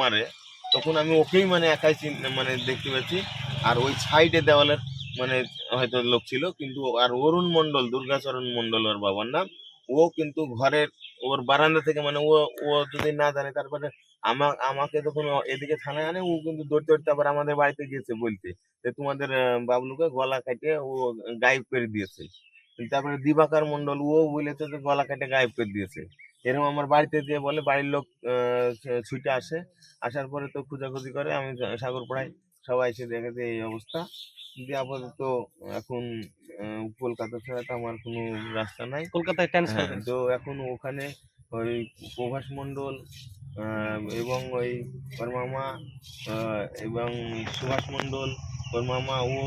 মারে, তখন আমি ওকেই মানে একাই মানে দেখতে পাচ্ছি। আর ওই সাইডে দেওয়ালের মানে হয়তো লোক ছিল, কিন্তু আর অরুণ মণ্ডল, দুর্গাচরণ মণ্ডল ওর বাবার নাম, ও কিন্তু ঘরের ওর বারান্দা থেকে মানে ও ও যদি না জানে তারপরে আমা, আমাকে যখন ও এদিকে থানায় আনে, ও কিন্তু দৌড়তে দৌড়তে আবার আমাদের বাড়িতে গিয়েছে বলতে। যে তোমাদের বাবলুকে গলা কাটে ও গায়েব করে দিয়েছে। তারপরে দিবাকার মণ্ডল, ও বলেছে যে গলা কেটে গায়েব করে দিয়েছে। এরকম আমার বাড়িতে দিয়ে বলে বাড়ির লোক ছুটে আসে। আসার পরে তো খোঁজাখুঁজি করে আমি সাগর সাগরপাড়ায় সবাই এসে দেখে যে এই অবস্থা। দিয়ে আপাতত এখন কলকাতা ছাড়া তো আমার কোনো রাস্তা নাই। কলকাতায় ট্রান্সফার হ্যাঁ, তো এখন ওখানে ওই প্রভাস মণ্ডল এবং ওই ওর মামা এবং সুভাষ মণ্ডল ওর মামা ও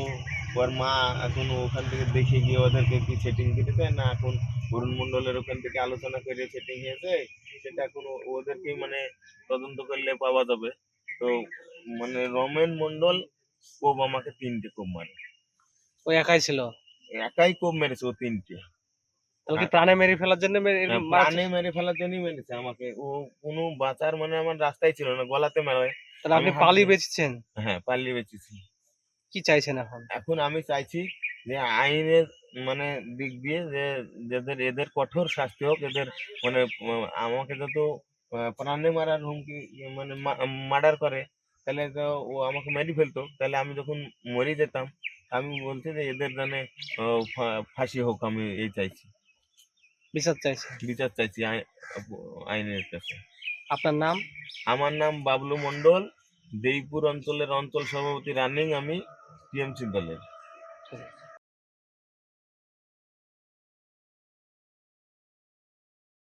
ওর মা এখন ওখান থেকে দেখে গিয়ে ওদেরকে কি সেটিং কেটেছে না এখন অরুণ মণ্ডলের ওখান থেকে আলোচনা করে সেটিং হয়েছে সেটা এখন ও- ওদেরকেই মানে তদন্ত করলে পাওয়া যাবে। তো মানে রমেন মণ্ডল কোপ আমাকে তিনটে কোপ মারে। ওই একাই ছিল? একাই কোপ মেরেছে ও তিনটে। তাহলে প্রাণে মেরে ফেলার জন্য হ্যাঁ, প্রাণে মেরে ফেলার জন্যই মেরেছে আমাকে। ও কোনো বাঁচার মানে আমার রাস্তাই ছিল না গলাতে মেরে তাহলে আপনি পালি বেচছেন? হ্যাঁ পালিয়ে বেঁচেছি। কি চাইছেন এখন? এখন আমি চাইছি যে আইনের মানে দিক দিয়ে যে যাদের এদের কঠোর শাস্তি হোক এদের মানে আমাকে যত প্রাণে মারার হুমকি মানে মার্ডার করে তাহলে তো ও আমাকে মেরে ফেলতো। তাহলে আমি যখন মরে যেতাম আমি বলছি যে এদের জানে ফাঁসি হোক আমি এই চাইছি। বিচার চাইছি। বিচার চাইছি আইনের কাছে। আপনার নাম? আমার নাম বাবলু মণ্ডল। দেইপুর অঞ্চলের অঞ্চল সভাপতি রানিং আমি টিএমসি দলের। আছে।